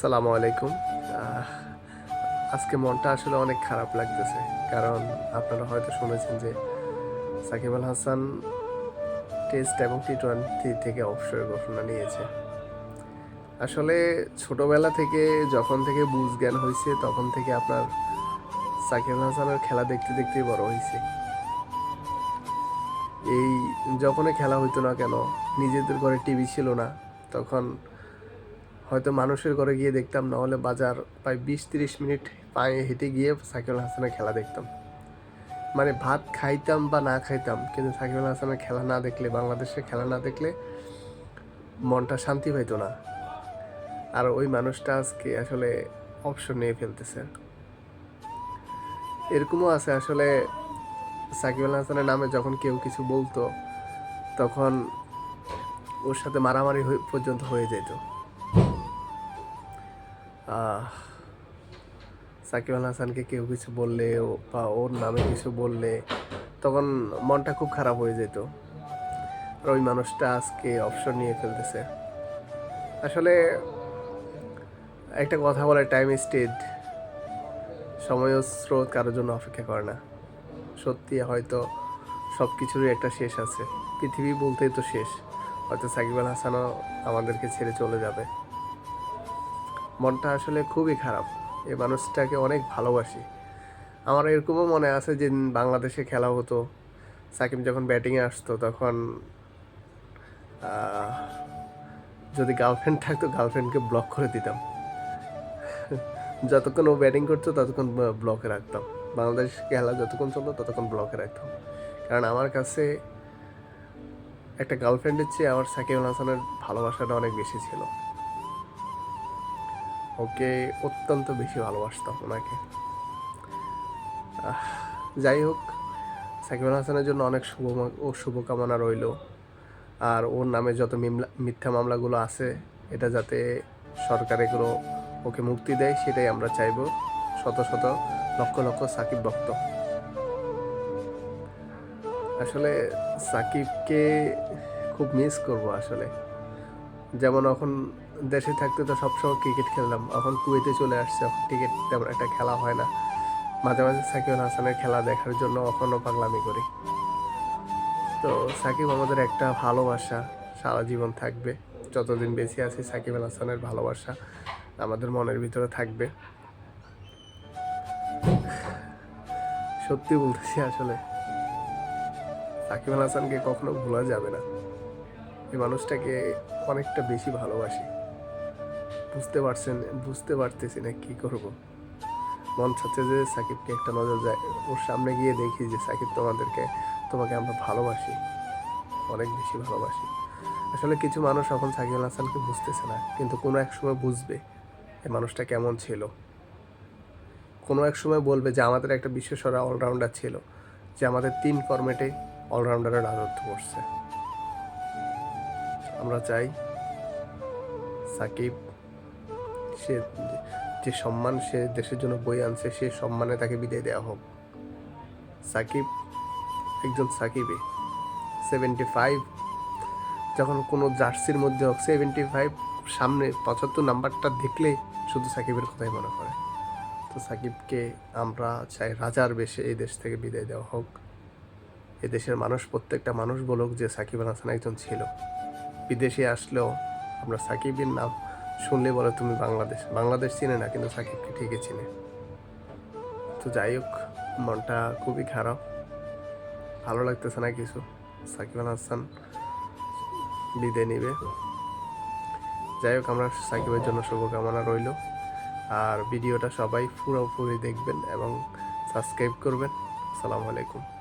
সালামু আলাইকুম। আজকে মনটা আসলে অনেক খারাপ লাগতেছে। কারণ আপনারা হয়তো শুনেছেন যে সাকিব আল হাসান টেস্ট এবং টি টোয়েন্টি থেকে অবসরের ঘোষণা নিয়েছে। আসলে ছোটবেলা থেকে যখন থেকে বুঝ জ্ঞান হয়েছে তখন থেকে আপনার সাকিব আল হাসানের খেলা দেখতে দেখতেই বড় হয়েছে এই যখনই খেলা হইতো না কেন, নিজেদের ঘরে টিভি ছিল না, তখন হয়তো মানুষের ঘরে গিয়ে দেখতাম না হলে বাজার প্রায় বিশ তিরিশ মিনিট পায়ে হেঁটে গিয়ে সাকিব আল হাসানের খেলা দেখতাম। মানে ভাত খাইতাম বা না খাইতাম, কিন্তু সাকিব আল হাসানের খেলা না দেখলে, বাংলাদেশের খেলা না দেখলে মনটা শান্তি পাইতো না। আর ওই মানুষটা আজকে আসলে অপশন নিয়ে ফেলতেছে। এরকমও আছে, আসলে সাকিব আল হাসানের নামে যখন কেউ কিছু বলতো, তখন ওর সাথে মারামারি পর্যন্ত হয়ে যেত। সাকিব আল হাসানকে কেউ কিছু বললে বা ওর নামে কিছু বললে তখন মনটা খুব খারাপ হয়ে যেত। আর ওই মানুষটা আজকে অপশন নিয়ে ফেলতেছে আসলে একটা কথা বলে টাইম স্টেড সময় স্রোত কারোর জন্য অপেক্ষা করে না। সত্যি হয়তো সব কিছুরই একটা শেষ আছে। পৃথিবী বলতেই তো শেষ। হয়তো সাকিব আল হাসানও আমাদেরকে ছেড়ে চলে যাবে। মনটা আসলে খুবই খারাপ। এই মানুষটাকে অনেক ভালোবাসি। আমার এরকমও মনে আছে যে বাংলাদেশে খেলা হতো, সাকিব যখন ব্যাটিংয়ে আসতো তখন যদি গার্লফ্রেন্ড থাকতো গার্লফ্রেন্ডকে ব্লক করে দিতাম। যতক্ষণ ও ব্যাটিং করতো ততক্ষণ ব্লকে রাখতাম। বাংলাদেশ খেলা যতক্ষণ চলতো ততক্ষণ ব্লকে রাখতাম। কারণ আমার কাছে একটা গার্লফ্রেন্ডের চেয়ে আমার আল হাসানের ভালোবাসাটা অনেক বেশি ছিল। ওকে অত্যন্ত বেশি ভালোবাসতাম ওনাকে। যাই হোক, সাকিব আল হাসানের জন্য অনেক শুভ ও শুভকামনা রইল। আর ওর নামে যত মিথ্যা মামলাগুলো আছে, এটা যাতে সরকার এগুলো ওকে মুক্তি দেয়, সেটাই আমরা চাইব। শত শত লক্ষ লক্ষ সাকিব ভক্ত। আসলে সাকিবকে খুব মিস করব আসলে। যেমন এখন দেশে থাকতে তো সবসময় ক্রিকেট খেললাম। এখন কুয়েতে চলে আসছে, এখন ক্রিকেট তেমন একটা খেলা হয় না। মাঝে মাঝে সাকিব হাসানের খেলা দেখার জন্য এখনও পাগলামি করি। তো সাকিব আমাদের একটা ভালোবাসা, সারা জীবন থাকবে। যতদিন বেঁচে আছি, সাকিব আল হাসানের ভালোবাসা আমাদের মনের ভিতরে থাকবে। সত্যি বলতেছি আসলে, সাকিব আল হাসানকে কখনো ভোলা যাবে না। এই মানুষটাকে অনেকটা বেশি ভালোবাসি। বুঝতে পারছেন, বুঝতে পারতেছি না কি করব। মন চাচ্ছে যে সাকিবকে একটা নজর যায়। ওর সামনে গিয়ে দেখি যে সাকিব তোমাদেরকে, তোমাকে আমরা ভালোবাসি। অনেক বেশি ভালোবাসি। আসলে কিছু মানুষ এখন সাকিব আল হাসানকে বুঝতেছে না, কিন্তু কোনো এক সময় বুঝবে এই মানুষটা কেমন ছিল। কোনো এক সময় বলবে যে আমাদের একটা বিশ্বসরা অলরাউন্ডার ছিল, যে আমাদের তিন ফর্মেটে অলরাউন্ডারের রাজত্ব করছে। আমরা চাই সাকিব সে যে সম্মান সে দেশের জন্য বই আনছে, সে সম্মানে তাকে বিদায় দেওয়া হোক। সাকিব, একজন সাকিবে সেভেন্টি ফাইভ যখন কোনো জার্সির মধ্যে হোক সেভেন্টি ফাইভ সামনে পঁচাত্তর নাম্বারটা দেখলে শুধু সাকিবের কথাই মনে করে তো সাকিবকে আমরা চাই রাজার বেশে এই দেশ থেকে বিদায় দেওয়া হোক। এ দেশের মানুষ, প্রত্যেকটা মানুষ বলুক যে সাকিব আল হাসান একজন ছিল। বিদেশে আসলেও আমরা সাকিবের নাম শুনলে বলে তুমি বাংলাদেশ। বাংলাদেশ চিনে না, কিন্তু সাকিবকে ঠিকই চিনে। তো যাই হোক, মনটা খুবই খারাপ। ভালো লাগতেছে না কিছু। সাকিব আল হাসান বিদায় নিবে। যাই হোক, আমরা সাকিবের জন্য শুভকামনা রইল। আর ভিডিওটা সবাই পুরোপুরি দেখবেন এবং সাবস্ক্রাইব করবেন। আসসালামু আলাইকুম।